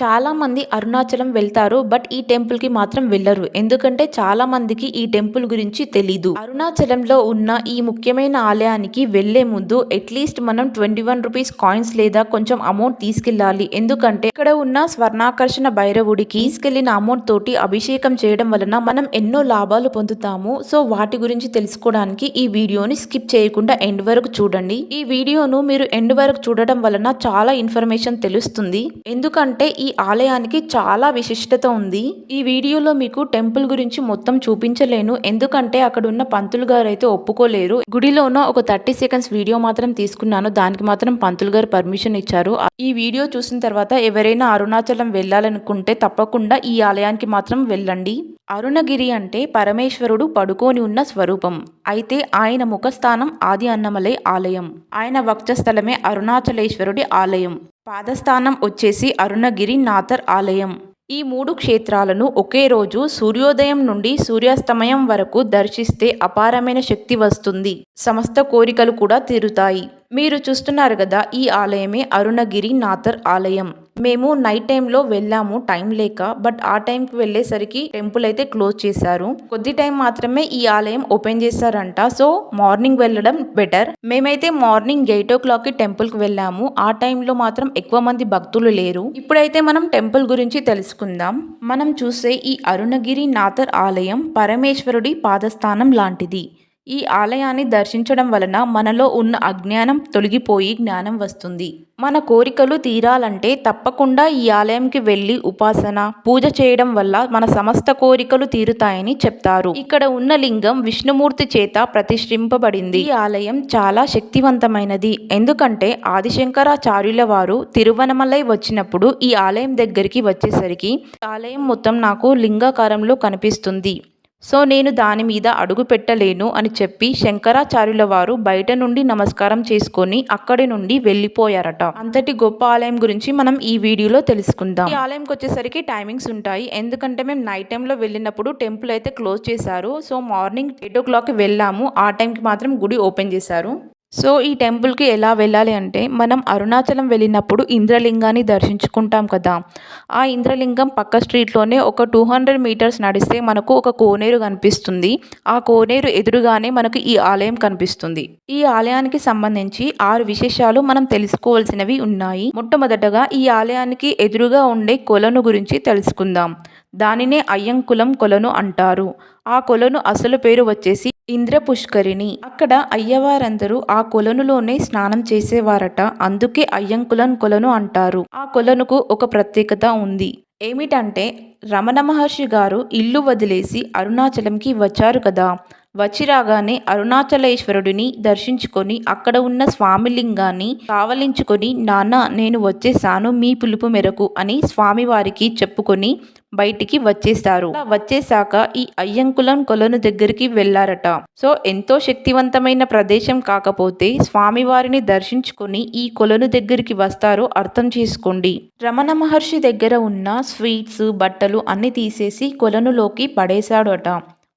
చాలామంది అరుణాచలం వెళ్తారు బట్ ఈ టెంపుల్కి మాత్రం వెళ్ళరు. ఎందుకంటే చాలామందికి ఈ టెంపుల్ గురించి తెలీదు. అరుణాచలంలో ఉన్న ఈ ముఖ్యమైన ఆలయానికి వెళ్ళే ముందు అట్లీస్ట్ మనం ట్వంటీ వన్ రూపీస్ కాయిన్స్ లేదా కొంచెం అమౌంట్ తీసుకెళ్ళాలి. ఎందుకంటే ఇక్కడ ఉన్న స్వర్ణాకర్షణ భైరవుడికి తీసుకెళ్ళిన అమౌంట్ తోటి అభిషేకం చేయడం వలన మనం ఎన్నో లాభాలు పొందుతాము. సో వాటి గురించి తెలుసుకోవడానికి ఈ వీడియోని స్కిప్ చేయకుండా ఎండ్ వరకు చూడండి. ఈ వీడియోను మీరు ఎండ్ వరకు చూడడం వలన చాలా ఇన్ఫర్మేషన్ తెలుస్తుంది. ఎందుకంటే ఈ ఆలయానికి చాలా విశిష్టత ఉంది. ఈ వీడియోలో మీకు టెంపుల్ గురించి మొత్తం చూపించలేను. ఎందుకంటే అక్కడ ఉన్న పంతులు గారు అయితే ఒప్పుకోలేరు. గుడిలోన ఒక థర్టీ సెకండ్స్ వీడియో మాత్రం తీసుకున్నాను. దానికి మాత్రం పంతులు గారు పర్మిషన్ ఇచ్చారు. ఈ వీడియో చూసిన తర్వాత ఎవరైనా అరుణాచలం వెళ్ళాలనుకుంటే తప్పకుండా ఈ ఆలయానికి మాత్రం వెళ్ళండి. అరుణగిరి అంటే పరమేశ్వరుడు పడుకోని ఉన్న స్వరూపం. అయితే ఆయన ముఖస్థానం ఆది అన్నమలై ఆలయం. ఆయన వక్షస్థలమే అరుణాచలేశ్వరుడి ఆలయం. పాదస్థానం వచ్చేసి అరుణగిరి నాథర్ ఆలయం. ఈ మూడు క్షేత్రాలను ఒకే రోజు సూర్యోదయం నుండి సూర్యాస్తమయం వరకు దర్శిస్తే అపారమైన శక్తి వస్తుంది. సమస్త కోరికలు కూడా తీరుతాయి. మీరు చూస్తున్నారు కదా ఈ ఆలయమే అరుణగిరి నాథర్ ఆలయం. మేము నైట్ టైంలో వెళ్ళాము టైం లేక. బట్ ఆ టైంకి వెళ్ళేసరికి టెంపుల్ అయితే క్లోజ్ చేశారు. కొద్ది టైం మాత్రమే ఈ ఆలయం ఓపెన్ చేశారంట. సో మార్నింగ్ వెళ్ళడం బెటర్ మేమైతే మార్నింగ్ ఎయిట్ ఓ క్లాక్కి టెంపుల్కి వెళ్ళాము. ఆ టైంలో మాత్రం ఎక్కువ మంది భక్తులు లేరు. ఇప్పుడైతే మనం టెంపుల్ గురించి తెలుసుకుందాం. మనం చూసే ఈ అరుణగిరి నాథర్ ఆలయం పరమేశ్వరుడి పాదస్థానం లాంటిది. ఈ ఆలయాన్ని దర్శించడం వలన మనలో ఉన్న అజ్ఞానం తొలగిపోయి జ్ఞానం వస్తుంది. మన కోరికలు తీరాలంటే తప్పకుండా ఈ ఆలయంకి వెళ్ళి ఉపాసన పూజ చేయడం వల్ల మన సమస్త కోరికలు తీరుతాయని చెప్తారు. ఇక్కడ ఉన్న లింగం విష్ణుమూర్తి చేత ప్రతిష్ఠింపబడింది. ఈ ఆలయం చాలా శక్తివంతమైనది. ఎందుకంటే ఆదిశంకరాచార్యుల వారు తిరువనమలై వచ్చినప్పుడు ఈ ఆలయం దగ్గరికి వచ్చేసరికి ఆలయం మొత్తం నాకు లింగాకారంలో కనిపిస్తుంది. సో నేను దాని మీద అడుగు పెట్టలేను అని చెప్పి శంకరాచార్యుల వారు బయట నుండి నమస్కారం చేసుకొని అక్కడి నుండి వెళ్ళిపోయారట. అంతటి గొప్ప ఆలయం గురించి మనం ఈ వీడియోలో తెలుసుకుందాం. ఈ ఆలయంకి వచ్చేసరికి టైమింగ్స్ ఉంటాయి. ఎందుకంటే మేము నైట్ టైంలో వెళ్ళినప్పుడు టెంపుల్ అయితే క్లోజ్ చేశారు. So morning eight o'clock వెళ్ళాము. ఆ టైంకి మాత్రం గుడి ఓపెన్ చేశారు. సో ఈ టెంపుల్కి ఎలా వెళ్ళాలి అంటే మనం అరుణాచలం వెళ్ళినప్పుడు ఇంద్రలింగాన్ని దర్శించుకుంటాం కదా. ఆ ఇంద్రలింగం పక్క స్ట్రీట్లోనే ఒక టూ హండ్రెడ్ మీటర్స్ నడిస్తే మనకు ఒక కోనేరు కనిపిస్తుంది. ఆ కోనేరు ఎదురుగానే మనకు ఈ ఆలయం కనిపిస్తుంది. ఈ ఆలయానికి సంబంధించి ఆరు విశేషాలు మనం తెలుసుకోవాల్సినవి ఉన్నాయి. మొట్టమొదటగా ఈ ఆలయానికి ఎదురుగా ఉండే కొలను గురించి తెలుసుకుందాం. దానినే అయ్యంకులం కొలను అంటారు. ఆ కొలను అసలు పేరు వచ్చేసి ఇంద్ర పుష్కరిణి అక్కడ అయ్యవారందరూ ఆ కొలనులోనే స్నానం చేసేవారట. అందుకే అయ్యంకులన్ కొలను అంటారు. ఆ కొలనుకు ఒక ప్రత్యేకత ఉంది. ఏమిటంటే రమణ మహర్షి గారు ఇల్లు వదిలేసి అరుణాచలంకి వచ్చారు కదా. వచ్చి రాగానే అరుణాచలేశ్వరుడిని దర్శించుకొని అక్కడ ఉన్న స్వామిలింగాన్ని కావలించుకొని నాన్న నేను వచ్చేసాను మీ పిలుపు మేరకు అని స్వామివారికి చెప్పుకొని బయటికి వచ్చేస్తారు. వచ్చేసాక ఈ అయ్యంకులం కొలను దగ్గరికి వెళ్ళారట. సో ఎంతో శక్తివంతమైన ప్రదేశం కాకపోతే స్వామివారిని దర్శించుకొని ఈ కొలను దగ్గరికి వస్తారో అర్థం చేసుకోండి. రమణ మహర్షి దగ్గర ఉన్న స్వీట్స్ బట్టలు అన్ని తీసేసి కొలనులోకి పడేశాడట.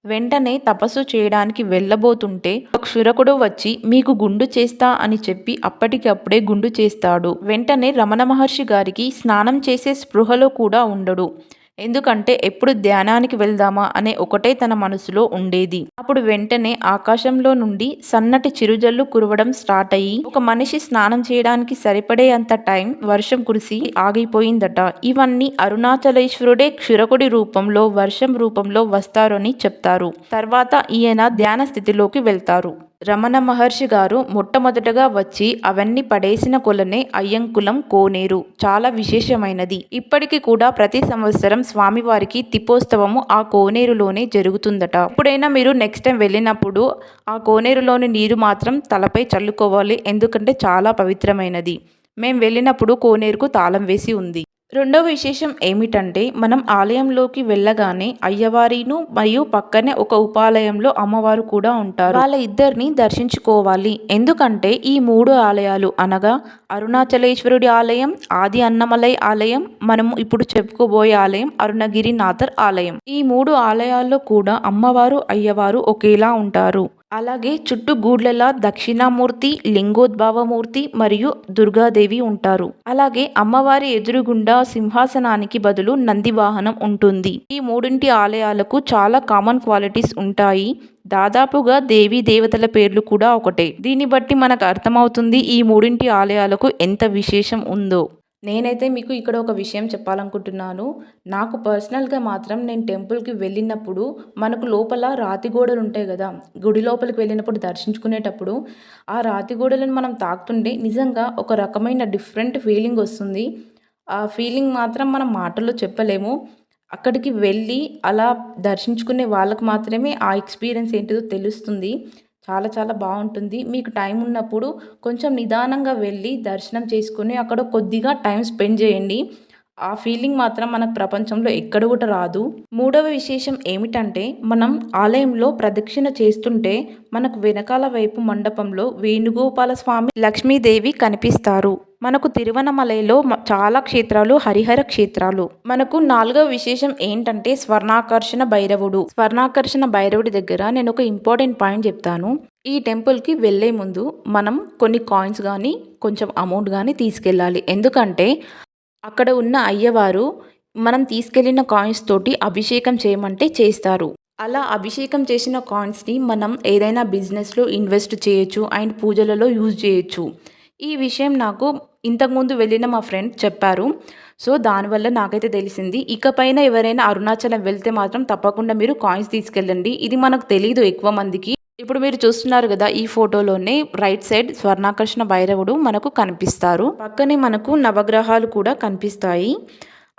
వెంటనే తపస్సు చేయడానికి వెళ్ళబోతుంటే ఒక క్షురకుడు వచ్చి మీకు గుండు చేస్తా అని చెప్పి అప్పటికప్పుడే గుండు చేస్తాడు. వెంటనే రమణ మహర్షి గారికి స్నానం చేసే స్పృహలో కూడా ఉండడు. ఎందుకంటే ఎప్పుడు ధ్యానానికి వెళ్దామా అనే ఒకటే తన మనసులో ఉండేది. అప్పుడు వెంటనే ఆకాశంలో నుండి సన్నటి చిరుజల్లు కురవడం స్టార్ట్ అయ్యి ఒక మనిషి స్నానం చేయడానికి సరిపడే అంత టైం వర్షం కురిసి ఆగిపోయిందట. ఇవన్నీ అరుణాచలేశ్వరుడే క్షురకుడి రూపంలో వర్షం రూపంలో వస్తారని చెప్తారు. తర్వాత ఈయన ధ్యాన స్థితిలోకి వెళ్తారు. రమణ మహర్షి గారు మొట్టమొదటగా వచ్చి అవన్నీ పడేసిన కొలనే అయ్యంకులం కోనేరు. చాలా విశేషమైనది. ఇప్పటికి కూడా ప్రతి సంవత్సరం స్వామివారికి తిపోత్సవము ఆ కోనేరులోనే జరుగుతుందట. ఎప్పుడైనా మీరు నెక్స్ట్ టైం వెళ్ళినప్పుడు ఆ కోనేరులోని నీరు మాత్రం తలపై చల్లుకోవాలి. ఎందుకంటే చాలా పవిత్రమైనది. మేము వెళ్ళినప్పుడు కోనేరుకు తాళం వేసి ఉంది. రెండవ విశేషం ఏమిటంటే మనం ఆలయంలోకి వెళ్ళగానే అయ్యవారిను మరియు పక్కనే ఒక ఉపాలయంలో అమ్మవారు కూడా ఉంటారు. వాళ్ళ ఇద్దరిని దర్శించుకోవాలి. ఎందుకంటే ఈ మూడు ఆలయాలు అనగా అరుణాచలేశ్వరుడి ఆలయం ఆది అన్నమలై ఆలయం మనము ఇప్పుడు చెప్పుకోబోయే ఆలయం అరుణగిరి నాథర్ ఆలయం. ఈ మూడు ఆలయాల్లో కూడా అమ్మవారు అయ్యవారు ఒకేలా ఉంటారు. అలాగే చుట్టూ గూడ్లలా దక్షిణామూర్తి లింగోద్భవమూర్తి మరియు దుర్గాదేవి ఉంటారు. అలాగే అమ్మవారి ఎదురుగుండా సింహాసనానికి బదులు నంది వాహనం ఉంటుంది. ఈ మూడింటి ఆలయాలకు చాలా కామన్ క్వాలిటీస్ ఉంటాయి. దాదాపుగా దేవీ దేవతల పేర్లు కూడా ఒకటే. దీన్ని బట్టి మనకు అర్థమవుతుంది ఈ మూడింటి ఆలయాలకు ఎంత విశేషం ఉందో. నేనైతే మీకు ఇక్కడ ఒక విషయం చెప్పాలనుకుంటున్నాను. నాకు పర్సనల్గా మాత్రం నేను టెంపుల్కి వెళ్ళినప్పుడు మనకు లోపల రాతి గోడలు ఉంటాయి కదా గుడి లోపలికి వెళ్ళినప్పుడు దర్శించుకునేటప్పుడు ఆ రాతి గోడలను మనం తాకుతుంటే నిజంగా ఒక రకమైన డిఫరెంట్ ఫీలింగ్ వస్తుంది. ఆ ఫీలింగ్ మాత్రం మనం మాటల్లో చెప్పలేము. అక్కడికి వెళ్ళి అలా దర్శించుకునే వాళ్ళకు మాత్రమే ఆ ఎక్స్పీరియన్స్ ఏంటిదో తెలుస్తుంది. చాలా చాలా బాగుంటుంది. మీకు టైం ఉన్నప్పుడు కొంచెం నిదానంగా వెళ్ళి దర్శనం చేసుకుని అక్కడ కొద్దిగా టైం స్పెండ్ చేయండి. ఆ ఫీలింగ్ మాత్రం మనకు ప్రపంచంలో ఎక్కడ కూడా రాదు. మూడవ విశేషం ఏమిటంటే మనం ఆలయంలో ప్రదక్షిణ చేస్తుంటే మనకు వెనకాల వైపు మండపంలో వేణుగోపాల స్వామి లక్ష్మీదేవి కనిపిస్తారు. మనకు తిరువనమలైలో చాలా క్షేత్రాలు హరిహర క్షేత్రాలు. మనకు నాలుగవ విశేషం ఏంటంటే స్వర్ణాకర్షణ భైరవుడు. స్వర్ణాకర్షణ భైరవుడి దగ్గర నేను ఒక ఇంపార్టెంట్ పాయింట్ చెప్తాను. ఈ టెంపుల్కి వెళ్ళే ముందు మనం కొన్ని కాయిన్స్ కానీ కొంచెం అమౌంట్ కానీ తీసుకెళ్ళాలి. ఎందుకంటే అక్కడ ఉన్న అయ్యవారు మనం తీసుకెళ్ళిన కాయిన్స్ తోటి అభిషేకం చేయమంటే చేస్తారు. అలా అభిషేకం చేసిన కాయిన్స్ని మనం ఏదైనా బిజినెస్లో ఇన్వెస్ట్ చేయొచ్చు అండ్ పూజలలో యూజ్ చేయొచ్చు. ఈ విషయం నాకు ఇంతకుముందు వెళ్ళిన మా ఫ్రెండ్ చెప్పారు. సో దానివల్ల నాకైతే తెలిసింది. ఇకపైన ఎవరైనా అరుణాచలం వెళ్తే మాత్రం తప్పకుండా మీరు కాయిన్స్ తీసుకెళ్ళండి. ఇది మనకు తెలియదు ఎక్కువ మందికి. ఇప్పుడు మీరు చూస్తున్నారు కదా ఈ ఫోటోలోనే రైట్ సైడ్ స్వర్ణాకర్షణ భైరవుడు మనకు కనిపిస్తారు. పక్కనే మనకు నవగ్రహాలు కూడా కనిపిస్తాయి.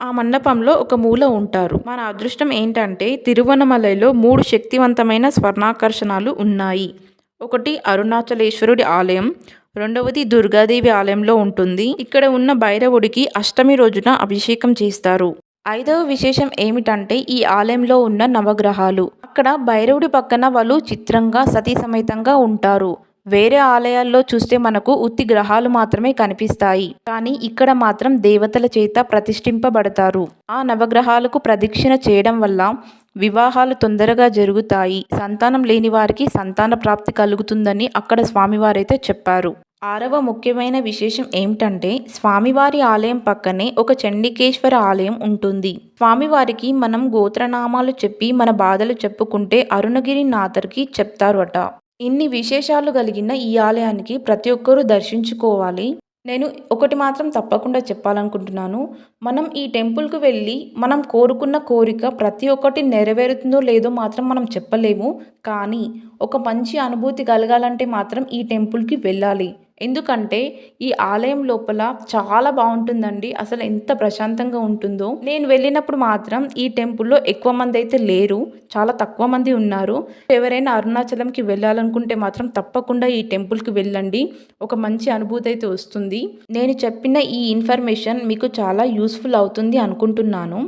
ఆ మండపంలో ఒక మూల ఉంటారు. మన అదృష్టం ఏంటంటే తిరువనమలైలో మూడు శక్తివంతమైన స్వర్ణాకర్షణాలు ఉన్నాయి. ఒకటి అరుణాచలేశ్వరుడి ఆలయం రెండవది దుర్గాదేవి ఆలయంలో ఉంటుంది. ఇక్కడ ఉన్న భైరవుడికి అష్టమి రోజున అభిషేకం చేస్తారు. ఐదవ విశేషం ఏమిటంటే ఈ ఆలయంలో ఉన్న నవగ్రహాలు. అక్కడ భైరవుడి పక్కన వాళ్ళు చిత్రంగా సతీ సమేతంగా ఉంటారు. వేరే ఆలయాల్లో చూస్తే మనకు ఉత్తి గ్రహాలు మాత్రమే కనిపిస్తాయి. కానీ ఇక్కడ మాత్రం దేవతల చేత ప్రతిష్ఠింపబడతారు. ఆ నవగ్రహాలకు ప్రదక్షిణ చేయడం వల్ల వివాహాలు తొందరగా జరుగుతాయి. సంతానం లేని వారికి సంతాన ప్రాప్తి కలుగుతుందని అక్కడ స్వామివారైతే చెప్పారు. ఆరవ ముఖ్యమైన విశేషం ఏమిటంటే స్వామివారి ఆలయం పక్కనే ఒక చండికేశ్వర ఆలయం ఉంటుంది. స్వామివారికి మనం గోత్రనామాలు చెప్పి మన బాధలు చెప్పుకుంటే అరుణగిరి నాథర్కి చెప్తారట. ఇన్ని విశేషాలు కలిగిన ఈ ఆలయానికి ప్రతి ఒక్కరూ దర్శించుకోవాలి. నేను ఒకటి మాత్రం తప్పకుండా చెప్పాలనుకుంటున్నాను. మనం ఈ టెంపుల్కు వెళ్ళి మనం కోరుకున్న కోరిక ప్రతి ఒక్కటి నెరవేరుతుందో లేదో మాత్రం మనం చెప్పలేము. కానీ ఒక మంచి అనుభూతి కలగాలంటే మాత్రం ఈ టెంపుల్కి వెళ్ళాలి. ఎందుకంటే ఈ ఆలయం లోపల చాలా బాగుంటుందండి. అసలు ఎంత ప్రశాంతంగా ఉంటుందో. నేను వెళ్ళినప్పుడు మాత్రం ఈ టెంపుల్లో ఎక్కువ మంది అయితే లేరు. చాలా తక్కువ మంది ఉన్నారు. ఎవరైనా అరుణాచలంకి వెళ్ళాలనుకుంటే మాత్రం తప్పకుండా ఈ టెంపుల్కి వెళ్ళండి. ఒక మంచి అనుభూతి అయితే వస్తుంది. నేను చెప్పిన ఈ ఇన్ఫర్మేషన్ మీకు చాలా యూస్ఫుల్ అవుతుంది అనుకుంటున్నాను.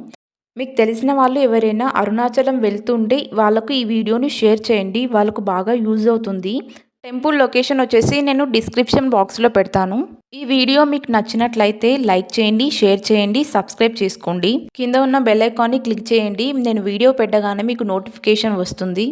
మీకు తెలిసిన వాళ్ళు ఎవరైనా అరుణాచలం వెళ్తుంటే వాళ్ళకు ఈ వీడియోని షేర్ చేయండి. వాళ్ళకు బాగా యూజ్ అవుతుంది. టెంపుల్ లొకేషన్ వచ్చేసి నేను డిస్క్రిప్షన్ బాక్స్లో పెడతాను. ఈ వీడియో మీకు నచ్చినట్లయితే లైక్ చేయండి షేర్ చేయండి సబ్స్క్రైబ్ చేసుకోండి. కింద ఉన్న బెల్ ఐకాన్ని క్లిక్ చేయండి. నేను వీడియో పెట్టగానే మీకు నోటిఫికేషన్ వస్తుంది.